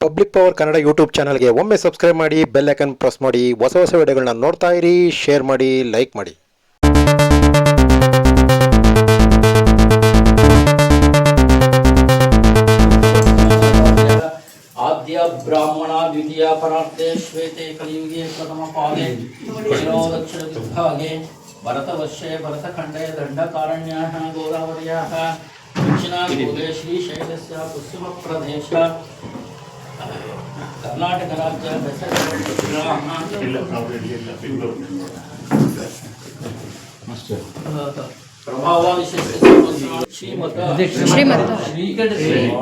Public power Kannada YouTube ಚಾನಲ್ಗೆ ಒಮ್ಮೆ subscribe ಮಾಡಿ ಬೆಲ್ ಐಕನ್ ಪ್ರೆಸ್ ಮಾಡಿ, ಹೊಸ ಹೊಸ ವಿಡಿಯೋಗಳನ್ನ ನೋಡ್ತಾ ಇರಿ ಶೇರ್ ಮಾಡಿ ಲೈಕ್ ಮಾಡಿ. ಆದ್ಯ ಬ್ರಾಹ್ಮಣ ದ್ವಿತೀಯ ಪರಾರ್ಧೆ ಶ್ವೇತೆ ಕಲಿಯುಗೆ ಪ್ರಥಮ ಪಾದೆ. ದಕ್ಷಿಣ ವಿಭಾಗೆ ಭರತವರ್ಷೆ ಭರತಖಂಡೆ ದಂಡಕಾರಣ್ಯಾಃ ಗೋದಾವರ್ಯಾಃ ದಕ್ಷಿಣ ಶ್ರೀಶೈಲಸ್ಯ ಪಶ್ಚಿಮ ಪ್ರದೇಶ ಕರ್ನಾಟಕ ರಾಜ್ಯ ಶ್ರೀಮಂತ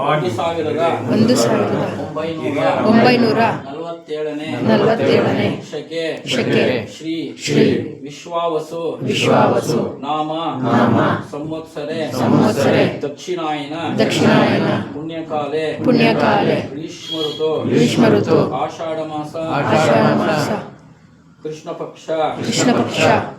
ಒಂದು ಸಾವಿರದ ಒಂಬೈನೂರ ನಲವತ್ತೇಳನೇ ನಲವತ್ತೇಳನೇ ಶಕೆ. ಶಕೆ. ಶ್ರೀ ಶ್ರೀ ವಿಶ್ವಾವಸು. ವಿಶ್ವಾವಸು. ನಾಮ. ನಾಮ. ಸಂವತ್ಸರೆ. ಸಂವತ್ಸರೆ. ದಕ್ಷಿಣಾಯನ. ದಕ್ಷಿಣಾಯನ. ಪುಣ್ಯಕಾಲೆ. ಪುಣ್ಯಕಾಲೆ. ಗ್ರೀಷ್ಮ ಋತು ಗ್ರೀಷ್ಮ ಋತು ಆಷಾಢ ಮಾಸ ಆಷಾಢ ಮಾಸ ಕೃಷ್ಣ ಪಕ್ಷ ಕೃಷ್ಣ ಪಕ್ಷ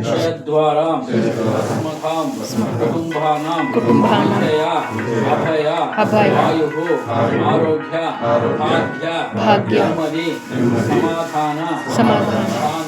క్షయద్వారాం అస్మకాం కుటుంబానాం కుటుంబానయా అభయ వాయు ఆరోగ్య సమాధాన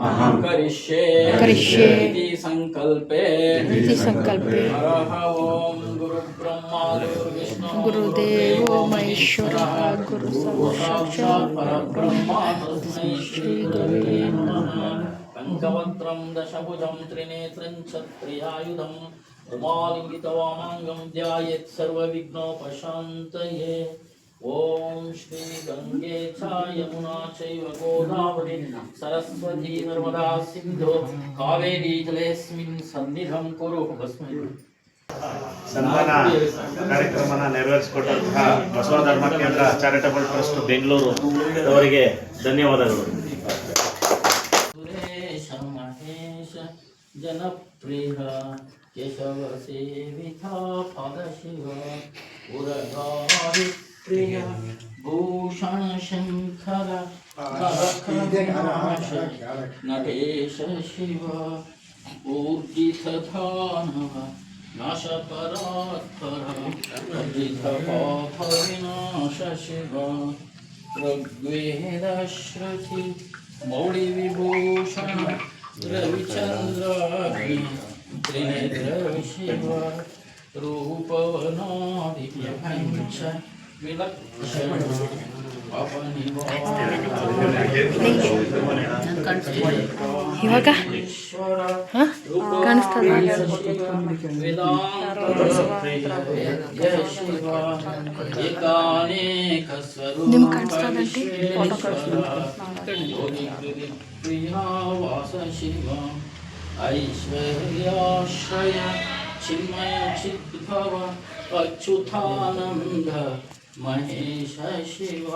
अहम करिष्ये करिष्ये इति संकल्पे इति संकल्पे ओम गुरुब्रह्मा गुरुविष्णु गुरुदेवो महेश्वरः गुरु साक्षात् तस्मै श्री नमः पञ्चवक्त्रं दशभुजं त्रिनेत्रं क्षत्रियायुधं रुमालिङ्गितवामाङ्गं ध्यायेत् सर्वविघ्नोपशान्तये ಓಂ ಶ್ರೀ ಗಂಗೆ ಚ ಯಮುನಾ ಚೈವ ಗೋದಾವರಿ ಸರಸ್ವತಿ ನರ್ಮದಾ ಸಿಂಧು ಕಾವೇರಿ ಜಲೇಸ್ಮಿನ್ ಸನ್ನಿಧಂ ಕುರು ಭಸ್ಮಿ ಸನ್ಮಾನ ಕಾರ್ಯಕ್ರಮನ ನೆರವೇರಿಸಿಕೊಟ್ಟಂತಹ ಬಸವ ಧರ್ಮ ಕೇಂದ್ರ ಚಾರಿಟಬಲ್ ಟ್ರಸ್ಟ್ ಬೆಂಗಳೂರು ಅವರಿಗೆ ಧನ್ಯವಾದಗಳು. ಸುರೇಶ ಮಹೇಶ ಜನಪ್ರಿಯ ಕೇಶವ ಸೇವಿತ ಉರಗಾರಿ ನಟೇಶ ಶಿವ ಊರ್ಜಿತ प्रिय भूषण शंकर नटेश शिव ऊर्जितधानव नाशपरात्परजितपापविनाश शिव ऋग्वेदश्रुति मौलिविभूषण रविचन्द्राग्नि त्रिनेत्र शिव रूपवनादिप्रपञ्च ಇವಾಗ ಹಾ? ಕಾಣಿಸ್ತದ? ನಿಮ್ಗ್ ಕಾಣಿಸ್ತದಂಟಿ? ವಾಸ ಶಿವ ಐಶ್ವರ್ಯಾಶ್ರಯ ಚಿನ್ಮಯ ಚಿದ್ಭವ ಅಚ್ಯುತಾನಂದ ಮಹೇಶ ಶಿವ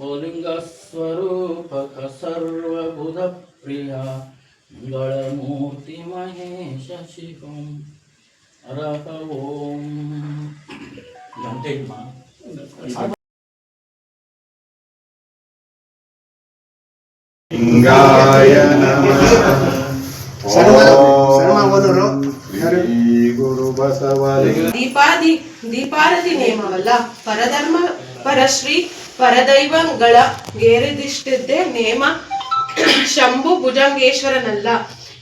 ಓಲಿಂಗ ಸ್ವರೂಪಕ ಸರ್ವಬುಧ ಪ್ರಿಯ ಮಂಗಳಮೂರ್ತಿ ಮಹೇಶ ಶಿವಂ ಹರಹ ಓಂ ಗಂಟೆಮ್ಮ ಲಿಂಗಾಯ ನಮಃ ಓಂ ಶ್ರೀ ಗುರು ಬಸವಲಿಂಗ ದೀಪಾದಿ, ದೀಪಾರತಿ ನೇಮವಲ್ಲ? ಪರಧರ್ಮ, ಪರಶ್ರೀ, ಪರದೈವಗಳ ಗೇರಿದಿಷ್ಟಿದ್ದೇ ನೇಮ. ಶಂಭು ಭುಜಂಗೇಶ್ವರನಲ್ಲ.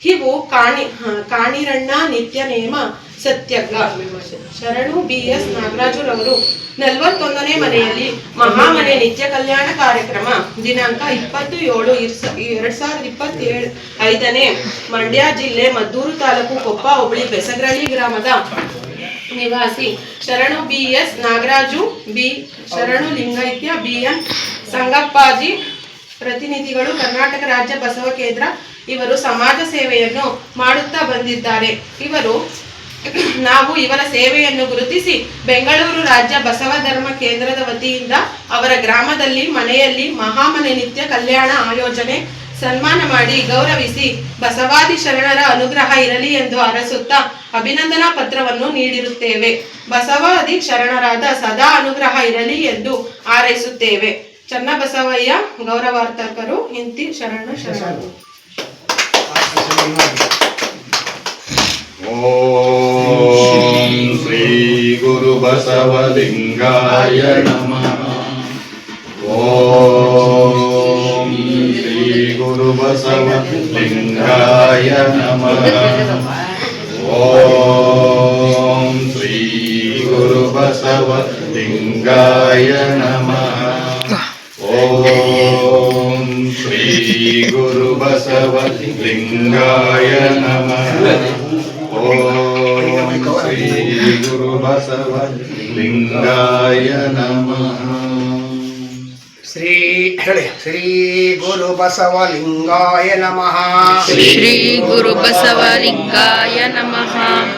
ಇವು ಕಾಣಿ ಕಾಣಿರಣ್ಣ ನಿತ್ಯ ನೇಮ. ಸತ್ಯಗ್ಗ ಶರಣು ಬಿ ಎಸ್ ನಾಗರಾಜುರವರು ನಲವತ್ತೊಂದನೇ ಮನೆಯಲ್ಲಿ ಮಹಾಮನೆ ನಿತ್ಯ ಕಲ್ಯಾಣ ಕಾರ್ಯಕ್ರಮ, ದಿನಾಂಕ ಇಪ್ಪತ್ತು ಏಳು ಎರಡ್ ಸಾವಿರದ ಇಪ್ಪತ್ತೇಳು, ಐದನೇ ಮಂಡ್ಯ ಜಿಲ್ಲೆ ಮದ್ದೂರು ತಾಲೂಕು ಕೊಪ್ಪ ಹೋಬಳಿ ಬೆಸಗ್ರಳ್ಳಿ ಗ್ರಾಮದ ನಿವಾಸಿ ಶರಣು ಬಿ ಎಸ್ ನಾಗರಾಜು, ಬಿ ಶರಣು ಲಿಂಗೈತ್ಯ, ಬಿ ಎನ್ ಸಂಗಪ್ಪಾಜಿ, ಪ್ರತಿನಿಧಿಗಳು, ಕರ್ನಾಟಕ ರಾಜ್ಯ ಬಸವ ಕೇಂದ್ರ ಇವರು ಸಮಾಜ ಸೇವೆಯನ್ನು ಮಾಡುತ್ತಾ ಬಂದಿದ್ದಾರೆ. ಇವರು ನಾವು ಇವರ ಸೇವೆಯನ್ನು ಗುರುತಿಸಿ ಬೆಂಗಳೂರು ರಾಜ್ಯ ಬಸವ ಧರ್ಮ ಕೇಂದ್ರದ ವತಿಯಿಂದ ಅವರ ಗ್ರಾಮದಲ್ಲಿ, ಮನೆಯಲ್ಲಿ ಮಹಾಮನೆ ನಿತ್ಯ ಕಲ್ಯಾಣ ಆಯೋಜನೆ ಸನ್ಮಾನ ಮಾಡಿ ಗೌರವಿಸಿ ಬಸವಾದಿ ಶರಣರ ಅನುಗ್ರಹ ಇರಲಿ ಎಂದು ಅರಸುತ್ತಾ ಅಭಿನಂದನಾ ಪತ್ರವನ್ನು ನೀಡಿರುತ್ತೇವೆ. ಬಸವಾದಿ ಶರಣರಾದ ಸದಾ ಅನುಗ್ರಹ ಇರಲಿ ಎಂದು ಹಾರೈಸುತ್ತೇವೆ. ಚನ್ನಬಸವಯ್ಯ, ಗೌರವಾರ್ಥಕರು ಇಂತಿ ಶರಣ ಶರಣರು. ಓಂ ಶ್ರೀ ಗುರು ಬಸವಲಿಂಗಾಯ ನಮಃ ಓಂ ಶ್ರೀ ಗುರು ಬಸವಲಿಂಗಾಯ ನಮಃ ಓಂ ಶ್ರೀ ಗುರು ಬಸವಲಿಂಗಾಯ ನಮಃ ಓಂ ಶ್ರೀ ಗುರು ಬಸವಲಿಂಗಾಯ ನಮಃ ಓಂ ಶ್ರೀ ಗುರು ಬಸವಲಿಂಗಾಯ ನಮಃ ಶ್ರೀ ಹೇಳಿ ಶ್ರೀ ಗುರು ಬಸವಲಿಂಗಾಯ ನಮಃ ಶ್ರೀ ಗುರು ಬಸವಲಿಂಗಾಯ ನಮಃ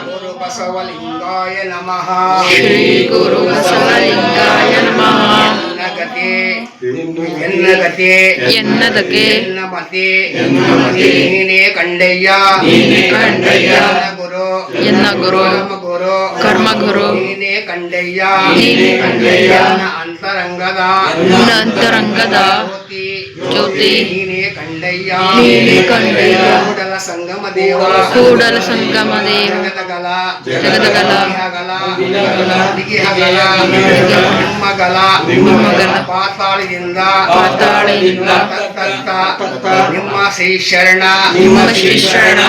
ಗುರು ಬಸವಲಿಂಗಾಯ ನಮಃ ಶ್ರೀ ಗುರು ಬಸವಲಿಂಗಾಯ ನಮಃ ಎನ್ನಗತೆ ಎನ್ನಗತೆ ಎನ್ನದಕ್ಕೆ ಎನ್ನ ಮತೆ ನೀನೇ ಕಂಡಯ್ಯ ನೀನೇ ಕಂಡಯ್ಯ ಎನ್ನ ಗುರು ಕರ್ಮ ಗುರು ನೀನೇ ಕಂಡಯ್ಯ. ನೀನೇ ಕಂಡಯ್ಯ. ಅಂತರಂಗದ. ನನ್ನ ಅಂತರಂಗದ ಜ್ಯೋತಿ. ನೀನೇ ಕಂಡಯ್ಯ. ನೀನೇ ಕಂಡಯ್ಯ. ಕೂಡಲ ಸಂಗಮ ದೇವ. ಕೂಡಲ ಸಂಗಮ ದೇವ. ಜಗದಗಲ ಜಗದಗಲ ನಿಮ್ಮಗಲ ನಿಮ್ಮಗಲ ಪಾತಾಳದಿಂದ. ಪಾತಾಳದಿಂದ. ತತ್ತ ನಿಮ್ಮ ಶ್ರೀ ಶರಣ ನಿಮ್ಮ ಶ್ರೀ ಶರಣ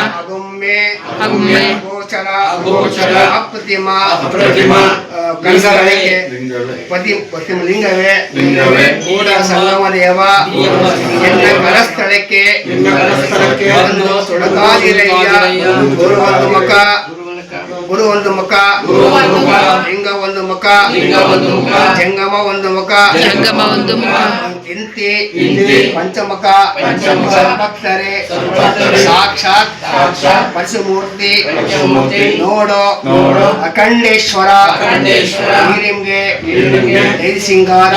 ಅಗುಮ್ಮೆ ಅಗುಮ್ಮೆ ಗೋಚರ ಅಗೋಚರ ಅಪ್ರತಿಮ ಅಪ್ರತಿಮ ಗಂಗಗಳಿಗೆ ಪತಿ ಪತಿಮ ಲಿಂಗವೇ ಲಿಂಗವೇ ಕೂಡ ಸಂಗಮ ದೇವ ಎನ್ನ ಕರಸ್ಥಳಕ್ಕೆ ನಿನ್ನ ಕರಸ್ಥಳಕ್ಕೆ ಒಂದು ತೊಡಕಾದಿರಯ್ಯ ಗುರು ಒಂದು ಮುಖ. ಗುರು ಒಂದು ಮುಖ. ಲಿಂಗ ಒಂದು ಮುಖ. ಜಂಗಮ ಒಂದು ಮುಖ. ಜಂಗಮ ಒಂದು ಮುಖ. ಇಂತಿ. ಇಂತಿ. ಪಂಚಮುಖ. ಸರ್ವಭಕ್ತರೆ ಸಾಕ್ಷಾತ್. ಪರಶುಮೂರ್ತಿ ಪರಶುಮೂರ್ತಿ ನೋಡು. ಅಖಂಡೇಶ್ವರ. ಅಖಂಡೇಶ್ವರ. ನೈರಿ ಸಿಂಗಾರ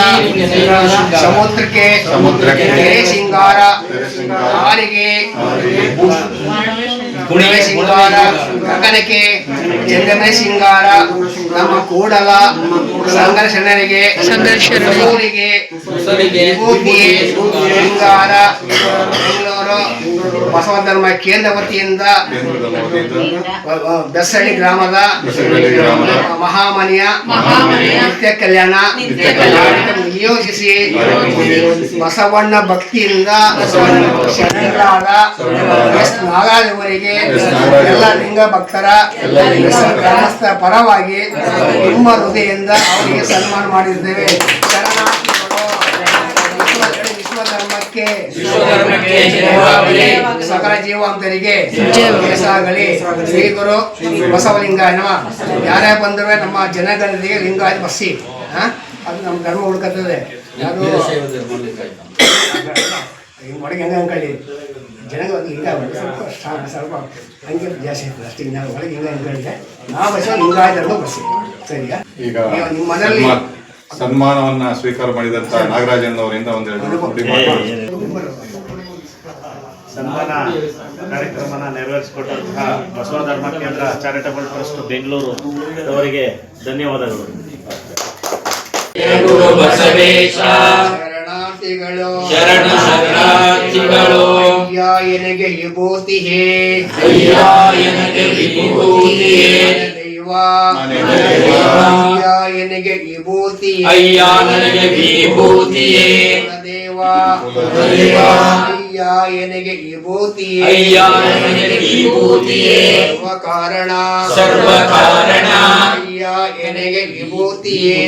ಸಮುದ್ರಕ್ಕೆ. ಸಿಂಗಾರ ಕೆರೆ ಸಿಂಗಾರ ಗುಣಿವೆ ಸಿಂಗಾರ ಗಗನಕ್ಕೆ ಚಂದ್ರನ ಸಿಂಗಾರ ನಮ್ಮ ಕೂಡಲ ಸಂಘರ್ಷಣರಿಗೆ ಸಂಘರ್ಷ ಊರಿಗೆ ಬಸವ ಧರ್ಮ ಕೇಂದ್ರ ವತಿಯಿಂದ ಬೆಸ್ಸಳ್ಳಿ ಗ್ರಾಮದ ಮಹಾಮನಿಯ ನಿತ್ಯ ಕಲ್ಯಾಣ ನಿಯೋಜಿಸಿ ಬಸವಣ್ಣ ಭಕ್ತಿಯಿಂದ ಶರಣರಾದ ಎಸ್ ಎಲ್ಲ ಲಿಂಗ ಭಕ್ತರ ಗ್ರಾಮಸ್ಥರ ಪರವಾಗಿ ತುಂಬ ಹೃದಯದಿಂದ ಅವರಿಗೆ ಸನ್ಮಾನ ಮಾಡಿದ್ದೇವೆ. ಜಯವಾಗಲಿ. ಸಕಲ ಜೀವಾಂತರಿಗೆ ಜಯವಾಗಲಿ. ಯಶಾಗಲಿ ಶ್ರೀ ಗುರು ಬಸವಲಿಂಗ ನಮ ಯಾರೇ ಬಂದರೂ ನಮ್ಮ ಜನಗಣತಿಗೆ ಲಿಂಗಾಯತ ಬಸ್ಸಿ. ಹಾ? ಅದು ನಮ್ಮ ಧರ್ಮ ಹುಡುಕತ್ತದೆ. ಅದು ಹಿಂಗ್ ಒಳಗೆ ಹೆಂಗೆ ಅನ್ಕೊಳ್ಳಿ ಜನಗಳು ಅದು ಲಿಂಗ ಸ್ವಲ್ಪ ಸ್ವಲ್ಪ ಹಂಗೆ ಜಾಸ್ತಿ ಇರ್ತದೆ ಅಷ್ಟೇ. ನಾವು ಒಳಗೆ ಹಿಂಗೆ ಅನ್ಕೊಂಡಿದ್ದೆ ಆ ಬಸ್ಸು ಲಿಂಗಾಯತ ಧರ್ಮ ಬಸ್ಸಿ. ಸರಿಯಾ? ಈಗ ನಿಮ್ಮ ಮನೆಯಲ್ಲಿ ಸನ್ಮಾನವನ್ನ ಸ್ವೀಕಾರ ಮಾಡಿದಂತ ನಾಗರಾಜಣ್ಣವರಿಂದ ಒಂದೆರಡು ನುಡಿ ಮಾತುಗಳು ಸನ್ಮಾನ ಕಾರ್ಯಕ್ರಮನ ನೆರವೇರಿಸಿಕೊಟ್ಟಂತಹ ಬಸವ ಧರ್ಮ ಕೇಂದ್ರ ಚಾರಿಟಬಲ್ ಟ್ರಸ್ಟ್ ಬೆಂಗಳೂರು ಅವರಿಗೆ ಧನ್ಯವಾದಗಳು. ಶರಣ ಶರಣಾರ್ಥಿಗಳು. ಅಯ್ಯ ಎನಗೆ ವಿಭೂತಿ ಹೇ ಅಯ್ಯ ಎನಗೆ ವಿಭೂತಿಯೇ ದೈವ ಅಯ್ಯ ಎನಗೆ ವಿಭೂತಿ ಅಯ್ಯ ನನಗೆ ವಿಭೂತಿಯೇ ದೇವ ದೇವ. ಅಯ್ಯ ಎನಗೆ ವಿಭೂತಿ ಅಯ್ಯ ನನಗೆ ವಿಭೂತಿಯೇ ಸರ್ವ ಕಾರಣ ಸರ್ವ ಕಾರಣ ಅಯ್ಯ ಎನಗೆ ವಿಭೂತಿಯೇ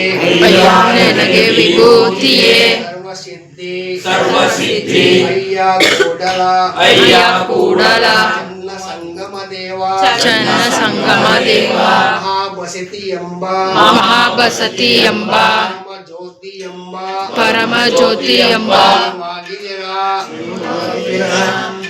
ಅಯ್ಯ ನನಗೆ ವಿಭೂತಿಯೇ ಸರ್ವ ಸಿದ್ಧಿ ಸರ್ವ ಸಿದ್ಧಿ ಅಯ್ಯ ಕೂಡಲ ಅಯ್ಯ ಕೂಡಲ ಚನ್ನ ಸಂಗಮ ದೇವ ಚನ್ನ ಸಂಗಮ ದೇವ ಮಹಾಬಸತಿ ಎಂಬ ಮಹಾಬಸತಿ ಎಂಬ ಪರಮ ಜ್ಯೋತಿ ಎಂಬ ಪರಮ ಜ್ಯೋತಿ ಎಂಬ ಆಗಿದ್ದೀರ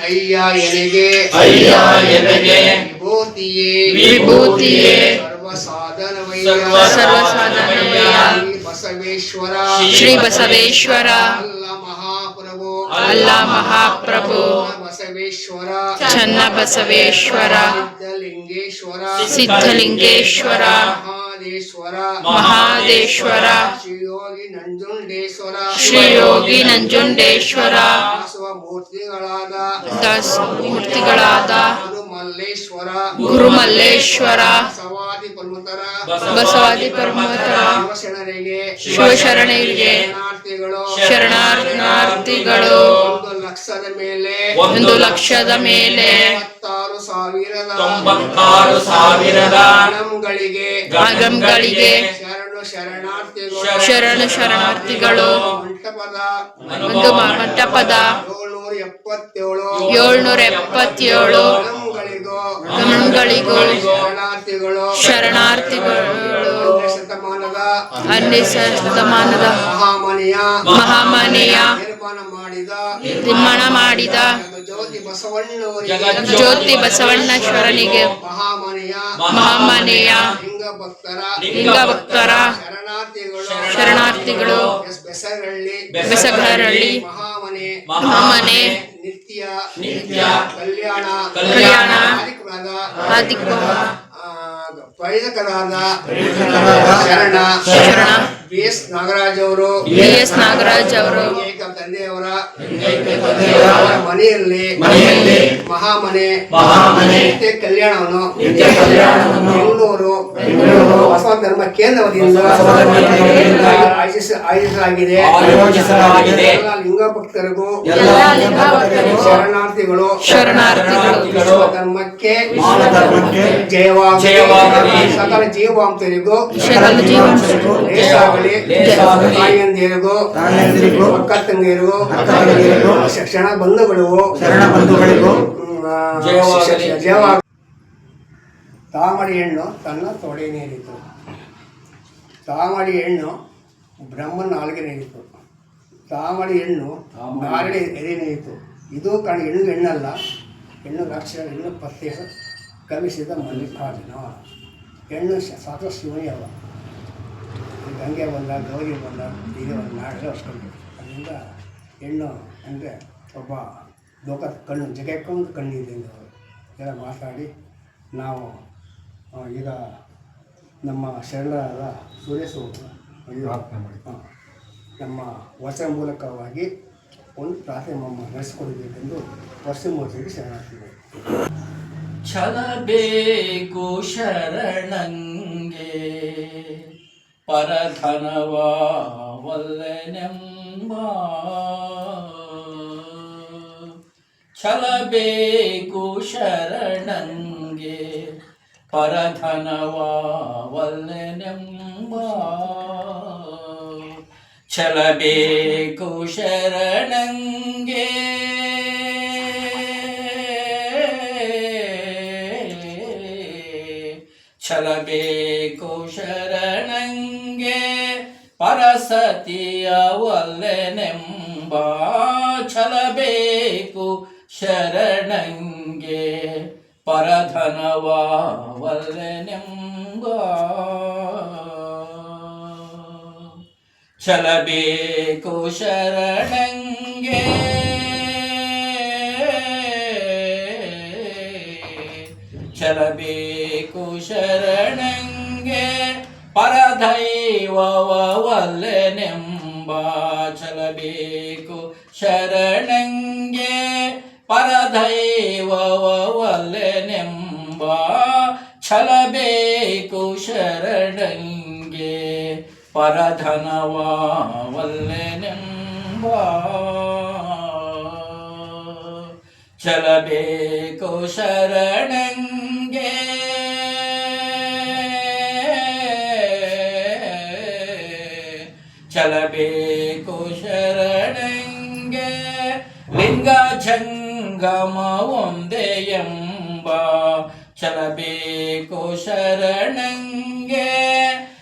ಅಯ್ಯ ಎನಗೆ ಅಯ್ಯ ಎನಗೆ ವಿಭೂತಿಯೇ ವಿಭೂತಿಯೇ ಸರ್ವ ಸಾಧನವಯ್ಯ ಸರ್ವ ಸರ್ವ ಸಾಧನವಯ್ಯ. ಶ್ರೀ ಬಸವೇಶ್ವರ ಶ್ರೀ ಬಸವೇಶ್ವರ ಅಲ್ಲ ಮಹಾಪ್ರಭು ಅಲ್ಲ ಮಹಾಪ್ರಭು. ಬಸವೇಶ್ವರ ಚನ್ನ ಬಸವೇಶ್ವರ ಸಿದ್ಧಲಿಂಗೇಶ್ವರ. ಸಿದ್ಧಲಿಂಗೇಶ್ವರ. ಮಹಾದೇಶ್ವರ. ಮಹಾದೇಶ್ವರ. ಶ್ರೀಯೋಗಿ ನಂಜುಂಡೇಶ್ವರ. ಶ್ರೀಯೋಗಿ ನಂಜುಂಡೇಶ್ವರ. ಮೂರ್ತಿಗಳಾದ ದಾಸ ಮೂರ್ತಿಗಳಾದ ಗುರುಮಲ್ಲೇಶ್ವರ. ಗುರುಮಲ್ಲೇಶ್ವರ. ಸವಾದಿ ಪರ್ವತರ. ಬಸವಾದಿ ಪರ್ವತರ. ಶಿವಶರಣರಿಗೆ. ಶಿವಶರಣರಿಗೆ. ಶರಣಾರ್ಥಿಗಳು ಶರಣಾರ್ಥಿಗಳು ಒಂದು ಲಕ್ಷದ ಮೇಲೆ ಒಂದು ಲಕ್ಷದ ಮೇಲೆ ಹತ್ತಾರು ಸಾವಿರದ ತೊಂಬತ್ತಾರು ಸಾವಿರದ ಗಣಂಗಳಿಗೆ ಶರಣು ಶರಣಾರ್ಥಿಗಳು. ಶರಣು ಶರಣಾರ್ಥಿಗಳು. ಮಂಟಪದ ಒಂದು ಮಂಟಪದ ಏಳ್ನೂರ ಎಪ್ಪತ್ತೇಳು. ಏಳ್ನೂರ ಎಪ್ಪತ್ತೇಳು. ಗಮನಗಳಿಗೂ ಶರಣಾರ್ಥಿಗಳು. ಶರಣಾರ್ಥಿಗಳು. ಶತಮಾನದ ಹನ್ನೆರಡು ಶತಮಾನದ ಮಹಾಮನೆಯ. ಮಹಾಮನೆಯ. ನಿರ್ಮಾಣ ಮಾಡಿದ ನಿರ್ಮಾಣ ಮಾಡಿದ ಜ್ಯೋತಿ ಬಸವಣ್ಣವರಿಗೆ ಜ್ಯೋತಿ ಬಸವಣ್ಣೇಶ್ವರನಿಗೆ ಮಹಾಮನೆಯ ಮಹಾಮನೆಯ ಲಿಂಗ ಭಕ್ತರ ಲಿಂಗ ಭಕ್ತರ ಶರಣಾರ್ಥಿಗಳು ಶರಣಾರ್ಥಿಗಳು ಎಸ್ ಬೆಸರಳ್ಳಿ ಬೆಸಗರಹಳ್ಳಿ ಮಹಾಮನೆ ಮಹಾಮನೆ ನಿತ್ಯ ನಿತ್ಯ ಕಲ್ಯಾಣ ಕಲ್ಯಾಣ ಕಾರ್ಯಕ್ರಮದ ಆದಿಕ ಆ, ಪ್ರಯೋಜಕರಾದ ಶರಣ ಶರಣ ಬಿ ಎಸ್ ನಾಗರಾಜ್ ಅವರು. ಎಸ್ ನಾಗರಾಜ್ ಅವರು. ಏಕ ತಂದೆಯವರ. ಅವರ ಮನೆಯಲ್ಲಿ. ಮನೆಯಲ್ಲಿ. ಮಹಾಮನೆ. ಮಹಾಮನೆ. ನಿತ್ಯ ಕಲ್ಯಾಣವನ್ನು. ನಿತ್ಯ ಕಲ್ಯಾಣವನ್ನು. ಬೆಂಗಳೂರು. ಬೆಂಗಳೂರು. ಬಸವ ಧರ್ಮ ಕೇಂದ್ರದಿಂದ ಆಯೋಜಿಸ- ಆಯೋಜಿಸಲಾಗಿದೆ. ಆಯೋಜಿಸಲಾಗಿದೆ. ಎಲ್ಲ ಲಿಂಗ ಭಕ್ತರಿಗೂ ಎಲ್ಲ ಲಿಂಗ ಭಕ್ತರಿಗೂ ಶರಣಾರ್ಥಿಗಳು. ಶರಣಾರ್ಥಿಗಳು. ಧರ್ಮಕ್ಕೆ ಧರ್ಮಕ್ಕೆ ಜಯವಾಗಲಿ. ಸಕಲ ಜೀವಾಂತರಿಗೂ ಶರಣ ಜೀವಂತರಿಗೂ ಲೇಸಾಗಲಿ. ಲೇಸಾಗಲಿ. ತಾಯಿಯಂದಿರಿಗೂ ತಾಯಿಯಂದಿರಿಗೂ ಅಕ್ಕ ತಂಗಿಯರಿಗೂ ಅಕ್ಕ ತಂಗಿಯರಿಗೂ ಶಿಕ್ಷಣ ಬಂಧುಗಳಿಗೂ ಶರಣ ಬಂಧುಗಳಿಗೂ. ಜಯವಾಗ ತಾಮಡಿ ಹೆಣ್ಣು ತನ್ನ ತೊಡೆ ನೀರಿತು ತಾಮಡಿ ಹೆಣ್ಣು ಬ್ರಹ್ಮನ ನಾಲ್ಗೆ ನೀರಿತು ತಾಮಡಿ ಹೆಣ್ಣು ನಾರಡಿ ಎದೆ ನೀರಿತು ಇದು ಕಣ ಹೆಣ್ಣು ಹೆಣ್ಣಲ್ಲ ಹೆಣ್ಣು ಲಕ್ಷ ಹೆಣ್ಣು ಪತ್ತೆ ಕವಿಸಿದ ಮಲ್ಲಿಕಾರ್ಜುನ. ಹೆಣ್ಣು ಸಾಕಷ್ಟು ಸಾಕು ಶಿವನೇ ಅವ. ಈ ಗಂಗೆ ಬಂದ ಗೌರಿ ಬಂದ ಇದು ಒಂದು ನಾಳೆಲ್ಲ ಹೊಸ್ಕೊಂಡು ಅದರಿಂದ ಹೆಣ್ಣು ಅಂದರೆ ಒಬ್ಬ ಲೋಕದ ಕಣ್ಣು ಜಗಕ್ಕೊಂದು ಕಣ್ಣಿದೆ ಅವರು ಎಲ್ಲ ಮಾತಾಡಿ ನಾವು ಈಗ ನಮ್ಮ ಶರಣರಾದ ಸುರೇಶ್ ಹಾಂ, ನಮ್ಮ ವಚನ ಮೂಲಕವಾಗಿ ಒಂದು ಪ್ರಾರ್ಥನೆ ನಡೆಸಿಕೊಡಬೇಕೆಂದು ನಡೆಸಿಕೊಡಬೇಕೆಂದು ವರ್ಷಮೂರ್ತಿಗೆ ಶರಣಾಗ್ತೀವಿ ಛಲಬೇಕು ಶರಣಂಗೆ. ಪರಧನವ ವಲ್ಲನೆಂಬ ಛಲಬೇಕು ಶರಣಂಗೆ ಪರಧನವ ವಲ್ಲನೆಂಬ ಛಲಬೇಕು ಶರಣಂಗೆ ಛಲಬೇಕು ಶರಣಂಗೆ ಪರಸತಿಯ ಒಲ್ಲೆನೆಂಬ ಛಲಬೇಕು ಶರಣಂಗೆ. ಪರಧನವ ಒಲ್ಲೆನೆಂಬ ಛಲಬೇಕು ಶರಣಂಗೆ. ಛಲಬೇಕು ಶರಣಂಗೆ. ಚಲಬೇಕು ಶರಣಂಗೆ. ಪರದೈವವಲ್ಲೆನೆಂಬ ಛಲ ಛಲಬೇಕು ಶರಣಂಗೆ. ಪರಧನವಲ್ಲೆನೆಂಬ ಛಲಬೇಕು ಶರಣಂಗೆ. ಲಿಂಗ ಜಂಗಮ ಒಂದೇ ಎಂಬ ಚಲಬೇಕು ಶರಣಂಗೆ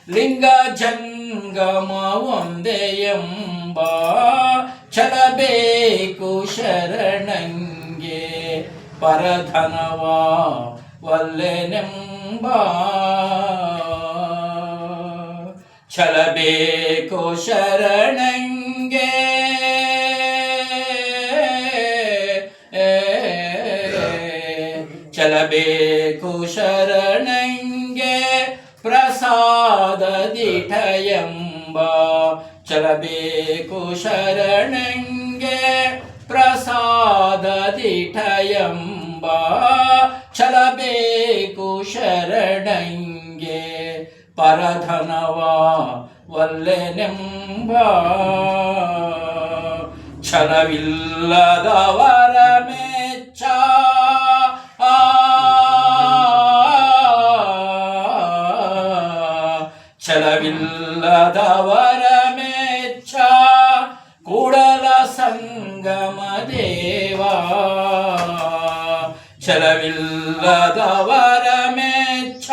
ಲಿಂಗ ಜಂಗಮ ಒಂದೇ ಎಂಬ ಚಲಬೇಕು ಶರಣಂಗೆ ಪರಧನವ ವಲ್ಲೆನೆಂಬ ಚಲಬೇಕು ಶರಣಂಗೆ ಚಲಬೇಕು ಶರಣಂಗೆ ಪ್ರಸಾದ ದಿಠಯಂಬ. ಚಲಬೇಕು ಶರಣಂಗೆ ಪ್ರಸಾದ ದಿಠಯಂಬ. ಚಲಬೇಕು ಶರಣಂಗೆ ಪರಧನವ ವಲ್ಲೆನೆಂಬ. ಛಲವಿಲ್ಲದವರ ಮೆಚ್ಚ ಛಲವಿಲ್ಲದವರ ಮೇಚ್ಛ,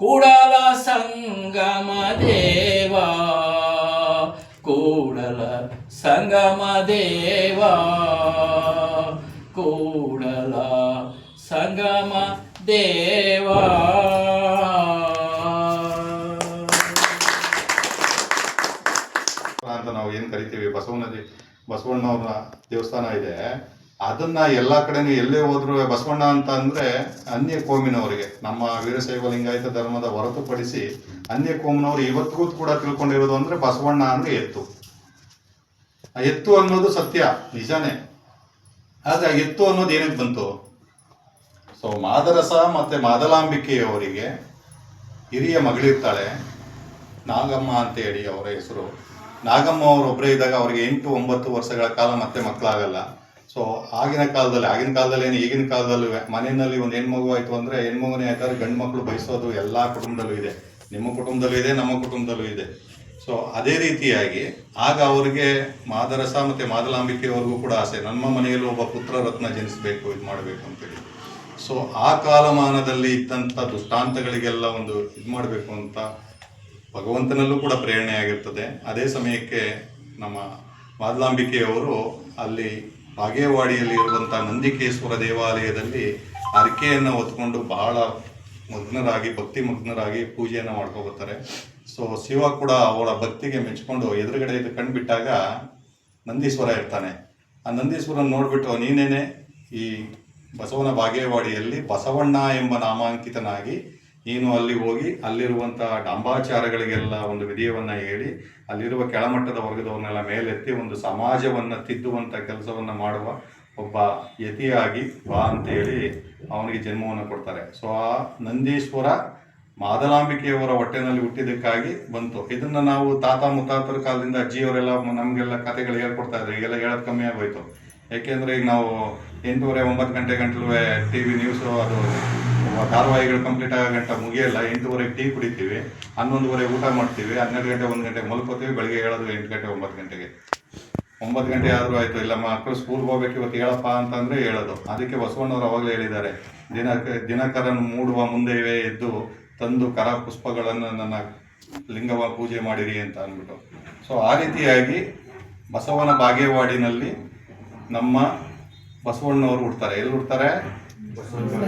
ಕೂಡಲ ಸಂಗಮ ದೇವ ಕೂಡಲ ಸಂಗಮ ದೇವ ಕೂಡಲ ಸಂಗಮ ದೇವ ಅಂತ ನಾವು ಏನ್ ಕರಿತೀವಿ? ಬಸವನ ಬಸವಣ್ಣವ್ರ ದೇವಸ್ಥಾನ ಇದೆ. ಅದನ್ನ ಎಲ್ಲಾ ಕಡೆನೂ ಎಲ್ಲೇ ಹೋದ್ರು ಬಸವಣ್ಣ ಅಂತ ಅಂದ್ರೆ ಅನ್ಯ ಕೋಮಿನವರಿಗೆ, ನಮ್ಮ ವೀರಶೈವ ಲಿಂಗಾಯತ ಧರ್ಮದ ಹೊರತುಪಡಿಸಿ ಅನ್ಯ ಕೋಮಿನವರು ಇವತ್ತಿಗೂ ಕೂಡ ತಿಳ್ಕೊಂಡಿರೋದು ಅಂದ್ರೆ ಬಸವಣ್ಣ ಅಂದ್ರೆ ಎತ್ತು. ಎತ್ತು ಅನ್ನೋದು ಸತ್ಯ, ನಿಜಾನೇ. ಆದ್ರೆ ಎತ್ತು ಅನ್ನೋದು ಏನಕ್ಕೆ ಬಂತು? ಸೊ ಮಾದರಸ ಮತ್ತೆ ಮಾದಲಾಂಬಿಕೆಯವರಿಗೆ ಹಿರಿಯ ಮಗಳಿರ್ತಾಳೆ, ನಾಗಮ್ಮ ಅಂತ ಹೇಳಿ ಅವರ ಹೆಸರು. ನಾಗಮ್ಮ ಅವರು ಒಬ್ಬರೇ ಇದ್ದಾಗ ಅವರಿಗೆ ಎಂಟು ಒಂಬತ್ತು ವರ್ಷಗಳ ಕಾಲ ಮತ್ತೆ ಮಕ್ಕಳಾಗಲ್ಲ. ಸೊ ಆಗಿನ ಕಾಲದಲ್ಲಿ ಆಗಿನ ಕಾಲದಲ್ಲಿ ಏನು, ಈಗಿನ ಕಾಲದಲ್ಲೂ ಮನೆಯಲ್ಲಿ ಒಂದು ಹೆಣ್ಮಗು ಆಯ್ತು ಅಂದ್ರೆ ಹೆಣ್ಮಗುನೇ ಆಯ್ತಾರೆ ಗಂಡು ಮಕ್ಕಳು ಬಯಸೋದು ಎಲ್ಲಾ ಕುಟುಂಬದಲ್ಲೂ ಇದೆ. ನಿಮ್ಮ ಕುಟುಂಬದಲ್ಲೂ ಇದೆ, ನಮ್ಮ ಕುಟುಂಬದಲ್ಲೂ ಇದೆ. ಸೊ ಅದೇ ರೀತಿಯಾಗಿ ಆಗ ಅವರಿಗೆ ಮಾದರಸ ಮತ್ತೆ ಮಾದಲಾಂಬಿಕೆಯವರೆಗೂ ಕೂಡ ಆಸೆ. ನಮ್ಮ ಮನೆಯಲ್ಲಿ ಒಬ್ಬ ಪುತ್ರ ರತ್ನ ಜನಿಸಬೇಕು, ಇದು ಮಾಡಬೇಕು ಅಂತೇಳಿ. ಸೊ ಆ ಕಾಲಮಾನದಲ್ಲಿ ಇದ್ದಂಥ ದುಷ್ಟಾಂತಗಳಿಗೆಲ್ಲ ಒಂದು ಇದು ಮಾಡಬೇಕು ಅಂತ ಭಗವಂತನಲ್ಲೂ ಕೂಡ ಪ್ರೇರಣೆ ಆಗಿರ್ತದೆ ಅದೇ ಸಮಯಕ್ಕೆ ನಮ್ಮ ಮಾದಲಾಂಬಿಕೆಯವರು ಅಲ್ಲಿ ಬಾಗೇವಾಡಿಯಲ್ಲಿ ಇರುವಂಥ ನಂದಿಕೇಶ್ವರ ದೇವಾಲಯದಲ್ಲಿ ಅರಿಕೆಯನ್ನು ಹೊತ್ಕೊಂಡು ಬಹಳ ಮಗ್ನರಾಗಿ, ಭಕ್ತಿ ಮಗ್ನರಾಗಿ ಪೂಜೆಯನ್ನು ಮಾಡ್ಕೋಬರ್ತಾರೆ ಸೊ ಶಿವ ಕೂಡ ಅವಳ ಭಕ್ತಿಗೆ ಮೆಚ್ಕೊಂಡು ಎದುರುಗಡೆ ಇದು ಕಂಡುಬಿಟ್ಟಾಗ ನಂದೀಶ್ವರ ಇರ್ತಾನೆ. ಆ ನಂದೀಶ್ವರನ ನೋಡಿಬಿಟ್ಟು, ನೀನೇನೆ ಈ ಬಸವನ ಬಾಗೇವಾಡಿಯಲ್ಲಿ ಬಸವಣ್ಣ ಎಂಬ ನಾಮಾಂಕಿತನಾಗಿ ನೀನು ಅಲ್ಲಿ ಹೋಗಿ ಅಲ್ಲಿರುವಂತಹ ಡಾಂಬಾಚಾರಗಳಿಗೆಲ್ಲ ಒಂದು ವಿಧಿಯವನ್ನ ಹೇಳಿ, ಅಲ್ಲಿರುವ ಕೆಳಮಟ್ಟದ ವರ್ಗದವನ್ನೆಲ್ಲ ಮೇಲೆತ್ತಿ ಒಂದು ಸಮಾಜವನ್ನ ತಿದ್ದುವಂತ ಕೆಲಸವನ್ನ ಮಾಡುವ ಒಬ್ಬ ಯತಿಯಾಗಿ ಬಾ ಅಂತೇಳಿ ಅವನಿಗೆ ಜನ್ಮವನ್ನು ಕೊಡ್ತಾರೆ. ಸೊ ಆ ನಂದೀಶ್ವರ ಮಾದಲಾಂಬಿಕೆಯವರ ಹೊಟ್ಟೆನಲ್ಲಿ ಹುಟ್ಟಿದ್ದಕ್ಕಾಗಿ ಬಂತು. ಇದನ್ನ ನಾವು ತಾತ ಮುತ್ತಾತರ ಕಾಲದಿಂದ ಅಜ್ಜಿಯವರೆಲ್ಲ ನಮಗೆಲ್ಲ ಕಥೆಗಳು ಹೇಳ್ಕೊಡ್ತಾ ಇದ್ರು. ಈಗೆಲ್ಲ ಹೇಳೋದು ಕಮ್ಮಿ ಆಗೋಯ್ತು. ಯಾಕೆಂದ್ರೆ ಈಗ ನಾವು ಎಂಟೂವರೆ ಒಂಬತ್ತು ಗಂಟೆ ಗಂಟಲು ಟಿ ವಿ ನ್ಯೂಸು ಅದು ಧಾರಾವಾಹಿಗಳು ಕಂಪ್ಲೀಟ್ ಆಗೋ ಗಂಟೆ ಮುಗಿಯಲ್ಲ, ಎಂಟೂವರೆಗೆ ಟೀ ಕುಡಿತೀವಿ ಹನ್ನೊಂದುವರೆ ಊಟ ಮಾಡ್ತೀವಿ, ಹನ್ನೆರಡು ಗಂಟೆ, ಒಂದು ಗಂಟೆ ಮಲ್ಕೋತೀವಿ, ಬೆಳಗ್ಗೆ ಹೇಳೋದು ಎಂಟು ಗಂಟೆ, ಒಂಬತ್ತು ಗಂಟೆಗೆ. ಒಂಬತ್ತು ಗಂಟೆ ಆದರೂ ಆಯಿತು, ಇಲ್ಲ ಮಕ್ಕಳು ಸ್ಕೂಲ್ಗೆ ಹೋಗ್ಬೇಕು, ಇವತ್ತು ಹೇಳಪ್ಪ ಅಂತಂದರೆ ಹೇಳೋದು. ಅದಕ್ಕೆ ಬಸವಣ್ಣವ್ರು ಅವಾಗಲೇ ಹೇಳಿದ್ದಾರೆ, ದಿನ ದಿನಕರನ್ನು ಮೂಡುವ ಮುಂದೆಯೇ ಎದ್ದು ತಂದು ಕರ ಪುಷ್ಪಗಳನ್ನು ನನ್ನ ಲಿಂಗವ ಪೂಜೆ ಮಾಡಿರಿ ಅಂತ ಅಂದ್ಬಿಟ್ಟು. ಸೊ ಆ ರೀತಿಯಾಗಿ ಬಸವನ ಬಾಗೇವಾಡಿನಲ್ಲಿ ನಮ್ಮ ಬಸವಣ್ಣವರು ಹುಡ್ತಾರೆ. ಎಲ್ಲಿ ಹುಡ್ತಾರೆ?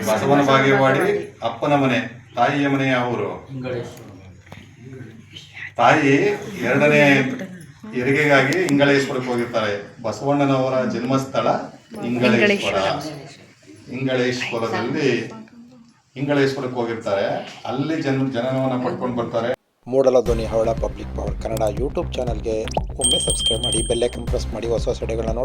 ಬಸವನ ಬಾಗೇವಾಡಿ ಅಪ್ಪನ ಮನೆ, ತಾಯಿಯ ಮನೆ ಅವರು ತಾಯಿ ಎರಡನೇ ಹೆರಿಗೆಗಾಗಿ ಇಂಗಳೇಶ್ವರಕ್ಕೆ ಹೋಗಿರ್ತಾರೆ. ಬಸವಣ್ಣನವರ ಜನ್ಮಸ್ಥಳ ಇಂಗಳೇಶ್ವರ. ಇಂಗಳೇಶ್ವರದಲ್ಲಿ ಇಂಗಳೇಶ್ವರಕ್ಕೆ ಹೋಗಿರ್ತಾರೆ. ಅಲ್ಲಿ ಜನ ಜನನವನ್ನ ಪಡ್ಕೊಂಡು ಬರ್ತಾರೆ. ಮೂಡಲ ಧ್ವನಿ ಹವಳ ಪಬ್ಲಿಕ್ ಪವರ್ ಕನ್ನಡ ಯೂಟ್ಯೂಬ್ ಚಾನಲ್ಗೆ ಒಮ್ಮೆ ಸಬ್ಸ್ಕ್ರೈಬ್ ಮಾಡಿ ಬೆಲ್ಲೈಕನ್ ಪ್ರೆಸ್ ಮಾಡಿ, ಹೊಸ ಹೊಸ ವಿಡಿಯೋಗಳನ್ನ